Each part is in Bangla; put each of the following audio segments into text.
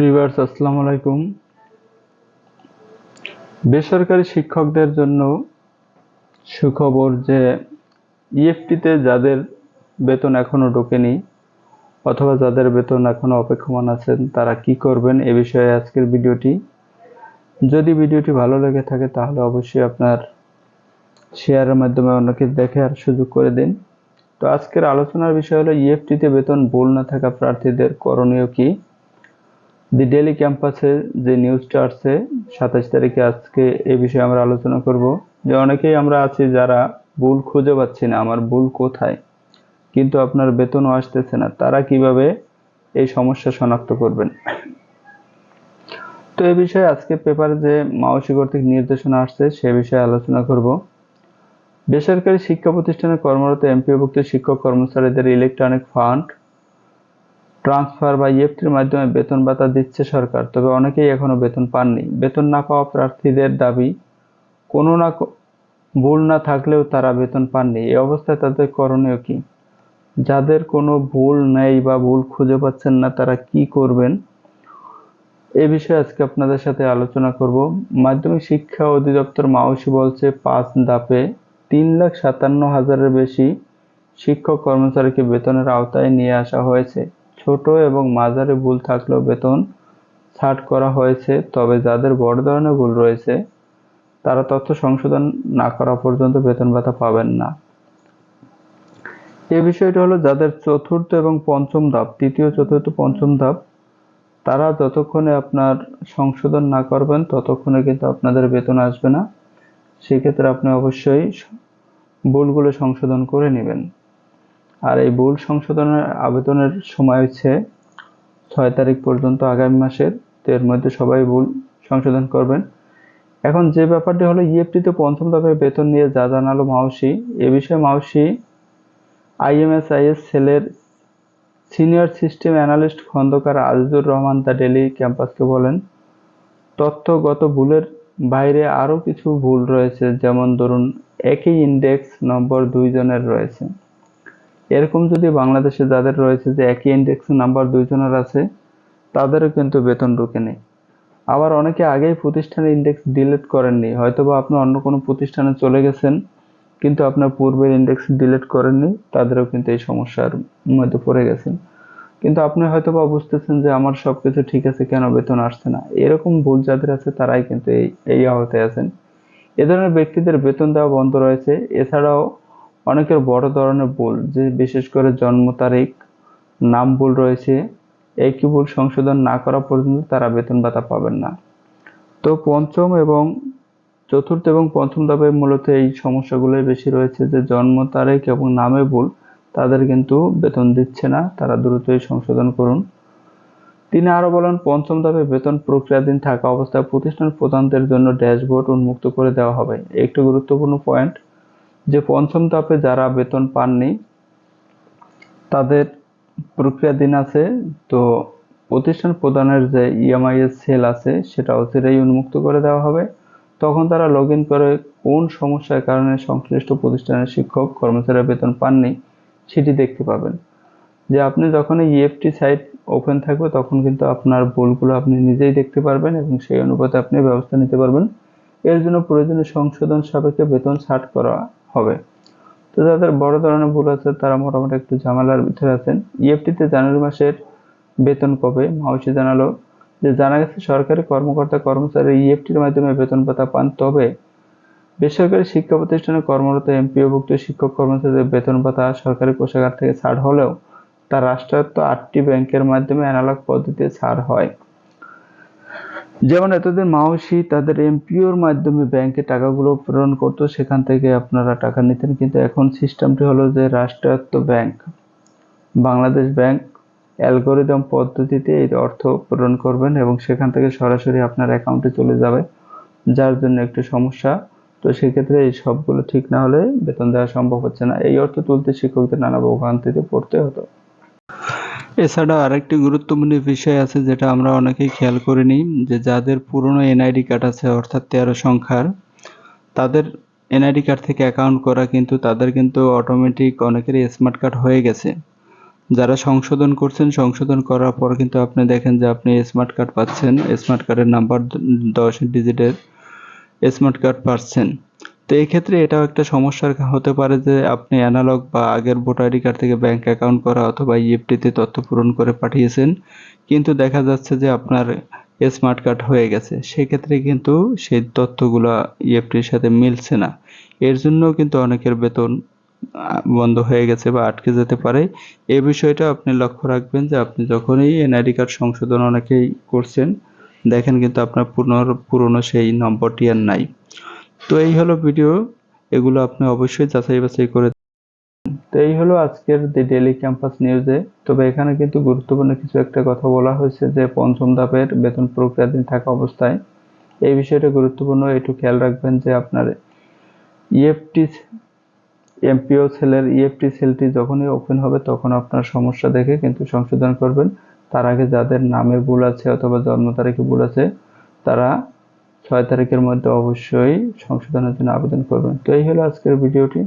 প্রিভার্স আসসালামু আলাইকুম। বেসরকারি শিক্ষকদের জন্য সুখবর যে ইএফটিতে যাদের বেতন এখনও ঢোকেনি অথবা যাদের বেতন এখনও অপেক্ষমান আছেন, তারা কি করবেন এ বিষয়ে আজকের ভিডিওটি। যদি ভিডিওটি ভালো লেগে থাকে, তাহলে অবশ্যই আপনার শেয়ারের মাধ্যমে অন্যকে দেখে আর সুযোগ করে দিন। তো আজকের আলোচনার বিষয় হলো ইএফটিতে বেতন ভুল না থাকা প্রার্থীদের করণীয় কি? দি ডেলি ক্যাম্পাসে যে নিউজটা আসছে সাতাশ তারিখে আজকে এ বিষয়ে আমরা আলোচনা করব যে অনেকেই আমরা আছি যারা ভুল খুঁজে পাচ্ছি না, আমার ভুল কোথায়? কিন্তু আপনার বেতনও আসতেছে না, তারা কীভাবে এই সমস্যা শনাক্ত করবেন? তো এ বিষয়ে আজকে পেপারে যে মাওসি কর্তৃক নির্দেশনা আসছে, সে বিষয়ে আলোচনা করব। বেসরকারি শিক্ষা প্রতিষ্ঠানে কর্মরত এমপিওভুক্ত শিক্ষক কর্মচারীদের ইলেকট্রনিক ফান্ড ট্রান্সফার বা ইএফটির মাধ্যমে বেতন ভাতা দিচ্ছে সরকার, তবে অনেকেই এখনও বেতন পাননি। বেতন না পাওয়া প্রার্থীদের দাবি, কোনো না ভুল না থাকলেও তারা বেতন পাননি। এই অবস্থায় তাদের করণীয় কি? যাদের কোনো ভুল নেই বা ভুল খুঁজে পাচ্ছেন না, তারা কি করবেন? এ বিষয়ে আজকে আপনাদের সাথে আলোচনা করব। মাধ্যমিক শিক্ষা অধিদপ্তর মাউসি বলছে, পাঁচ ধাপে তিন লাখ সাতান্ন হাজারের বেশি শিক্ষক কর্মচারীকে বেতনের আওতায় নিয়ে আসা হয়েছে। ছোট এবং মাঝারি ভুল থাকলেও বেতন ছাট করা হয়েছে, তবে যাদের বড় ধরনের ভুল রয়েছে, তারা তথ্য সংশোধন না করা পর্যন্ত বেতন ভাতা পাবেন না। এ বিষয়টা হলো যাদের চতুর্থ এবং পঞ্চম ধাপ, তৃতীয়, চতুর্থ, পঞ্চম ধাপ, তারা যতক্ষণে আপনার সংশোধন না করবেন, ততক্ষণে কিন্তু আপনাদের বেতন আসবে না। সেক্ষেত্রে আপনি অবশ্যই ভুলগুলো সংশোধন করে নেবেন। আর এই ভুল সংশোধনের আবেদনের সময় হচ্ছে ছয় তারিখ পর্যন্ত আগামী মাসের, তো এর মধ্যে সবাই ভুল সংশোধন করবেন। এখন যে ব্যাপারটি হলো ইএফটিতে পঞ্চম ধাপে বেতন নিয়ে যা জানালো মাউসি, এ বিষয়ে মাউসি আইএমএসআইএস সেলের senior system analyst Khondokar Azizur Rahman the daily ক্যাম্পাসকে বলেন, তথ্যগত ভুলের বাইরে আরও কিছু ভুল রয়েছে, যেমন ধরুন, একই ইন্ডেক্স নম্বর দুইজনের রয়েছে। এরকম যদি বাংলাদেশে যাদের রয়েছে যে একই ইন্ডেক্স নাম্বার দুইজনের আছে, তাদেরও কিন্তু বেতন ঢুকে নেই। আবার অনেকে আগেই প্রতিষ্ঠানের ইন্ডেক্স ডিলিট করেননি, হয়তোবা আপনি অন্য কোনো প্রতিষ্ঠানে চলে গেছেন, কিন্তু আপনার পূর্বের ইন্ডেক্স ডিলিট করেননি, তাদেরও কিন্তু এই সমস্যার মধ্যে পড়ে গেছেন। কিন্তু আপনি হয়তো বা বুঝতেছেন যে আমার সব কিছু ঠিক আছে কেন বেতন আসছে না। এরকম ভুল যাদের আছে তারাই কিন্তু এই এই আহতে আছেন। এ ধরনের ব্যক্তিদের বেতন দেওয়া বন্ধ রয়েছে। এছাড়াও অনেকের বড় ধরনের ভুল, যে বিশেষ করে জন্ম তারিখ, নাম ভুল রয়েছে, একই ভুল সংশোধন না করা পর্যন্ত তারা বেতন ভাতা পাবেন না। তো পঞ্চম এবং চতুর্থ এবং পঞ্চম ধাপে মূলত এই সমস্যাগুলোই বেশি রয়েছে, যে জন্ম তারিখ এবং নামে ভুল তাদের কিন্তু বেতন দিচ্ছে না, তারা দ্রুতই সংশোধন করুন। তিনি আরও বলেন, পঞ্চম ধাপে বেতন প্রক্রিয়াধীন থাকা অবস্থায় প্রতিষ্ঠান প্রধানদের জন্য ড্যাশবোর্ড উন্মুক্ত করে দেওয়া হবে। একটি গুরুত্বপূর্ণ পয়েন্ট যে পঞ্চম ধাপে যারা বেতন পাননি, তাদের প্রক্রিয়াধীন আছে। তো প্রতিষ্ঠান প্রদানের যে ইএমআইএস সেল আছে, সেটা অচিরেই উন্মুক্ত করে দেওয়া হবে। তখন তারা লগ করে কোন সমস্যার কারণে সংশ্লিষ্ট প্রতিষ্ঠানের শিক্ষক, কর্মচারীরা বেতন পাননি, সেটি দেখতে পাবেন। যে আপনি যখন ইএফটি সাইট ওপেন থাকবে, তখন কিন্তু আপনার ভুলগুলো আপনি নিজেই দেখতে পারবেন এবং সেই অনুপাতে আপনি ব্যবস্থা নিতে পারবেন। এর জন্য প্রয়োজনীয় সংশোধন সাপেক্ষে বেতন ছাট করা হবে। তো যাদের বড় ধরনের ভুল আছে, তারা মোটামুটি একটু ঝামেলার ভিতরে আছেন। ইএফটিতে জানুয়ারি মাসের বেতন কবে? মাউসি জানালো যে, জানা গেছে সরকারি কর্মকর্তা কর্মচারী ইএফটির মাধ্যমে বেতন ভাতা পান, তবে বেসরকারি শিক্ষা প্রতিষ্ঠানে কর্মরত এমপিওভুক্ত শিক্ষক কর্মচারীদের বেতন ভাতা সরকারি কোষাগার থেকে ছাড় হলেও তা রাষ্ট্রায়ত্ত আটটি ব্যাংকের মাধ্যমে অ্যানালগ পদ্ধতিতে ছাড় হয়। যেমন এতদিন মাওসি তাদের এমপিওর মাধ্যমে ব্যাংকে টাকাগুলো প্রেরণ করতো, সেখান থেকে আপনারা টাকা নিতেন। কিন্তু এখন সিস্টেমটি হলো যে রাষ্ট্রায়ত্ত ব্যাংক বাংলাদেশ ব্যাংক অ্যালগোরিদম পদ্ধতিতে এই অর্থ প্রেরণ করবেন এবং সেখান থেকে সরাসরি আপনার অ্যাকাউন্টে চলে যাবে, যার জন্য একটু সমস্যা। তো সেক্ষেত্রে এই সবগুলো ঠিক না হলে বেতন দেওয়া সম্ভব হচ্ছে না। এই অর্থ তুলতে শিক্ষকদের নানা ভোগান্তিতে পড়তে হতো। এছাড়া আরেকটি গুরুত্বপূর্ণ বিষয় আছে যেটা আমরা অনেকেই খেয়াল করিনি, যে যাদের পুরনো এনআইডি কার্ড আছে, অর্থাৎ তেরো সংখ্যার, তাদের এনআইডি কার্ড থেকে অ্যাকাউন্ট করা কিন্তু তাদের কিন্তু অটোমেটিক অনেকেরই স্মার্ট কার্ড হয়ে গেছে। যারা সংশোধন করছেন, সংশোধন করার পর কিন্তু আপনি দেখেন যে আপনি স্মার্ট কার্ড পাচ্ছেন স্মার্ট কার্ডের নাম্বার দশ ডিজিটের স্মার্ট কার্ড পাচ্ছেন। তো এই ক্ষেত্রে এটাও একটা সমস্যার হতে পারে যে আপনি অ্যানালগ বা আগের ভোটার আইডি কার্ড থেকে ব্যাংক অ্যাকাউন্ট করা অথবা ইএফটিতে তথ্য পূরণ করে পাঠিয়েছেন, কিন্তু দেখা যাচ্ছে যে আপনার স্মার্ট কার্ড হয়ে গেছে। সেক্ষেত্রে কিন্তু সেই তথ্যগুলো ইএফটির সাথে মিলছে না। এর জন্য কিন্তু অনেকের বেতন বন্ধ হয়ে গেছে বা আটকে যেতে পারে। এ বিষয়টা আপনি লক্ষ্য রাখবেন যে আপনি যখনই এনআইডি কার্ড সংশোধন অনেকেই করছেন, দেখেন কিন্তু আপনার পুরনো পুরনো সেই নম্বরটি আর নাই। তো এই হলো ভিডিও এগুলো আপনি অবশ্যই যাচাই বাছাই করে তো এই হলো আজকের দি ডেলি ক্যাম্পাস নিউজে তবে এখানে কিন্তু গুরুত্বপূর্ণ কিছু একটা কথা বলা হয়েছে যে, পঞ্চম ধাপের বেতন প্রক্রিয়াধীন থাকা অবস্থায়। এই বিষয়টা গুরুত্বপূর্ণ, একটু খেয়াল রাখবেন যে আপনার ইএফটি এমপিও সেলের ইএফটি সেলটি যখনই ওপেন হবে, তখন আপনার সমস্যা দেখে কিন্তু সংশোধন করবেন। তার আগে যাদের নামে ভুল আছে অথবা জন্ম তারিখে ভুল আছে, তারা ছয় তারিখের মধ্যে অবশ্যই সংশোধনের জন্য আবেদন করবেন। তো এই হলো আজকের ভিডিওটি।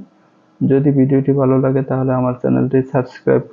যদি ভিডিওটি ভালো লাগে তাহলে আমার চ্যানেলটি সাবস্ক্রাইব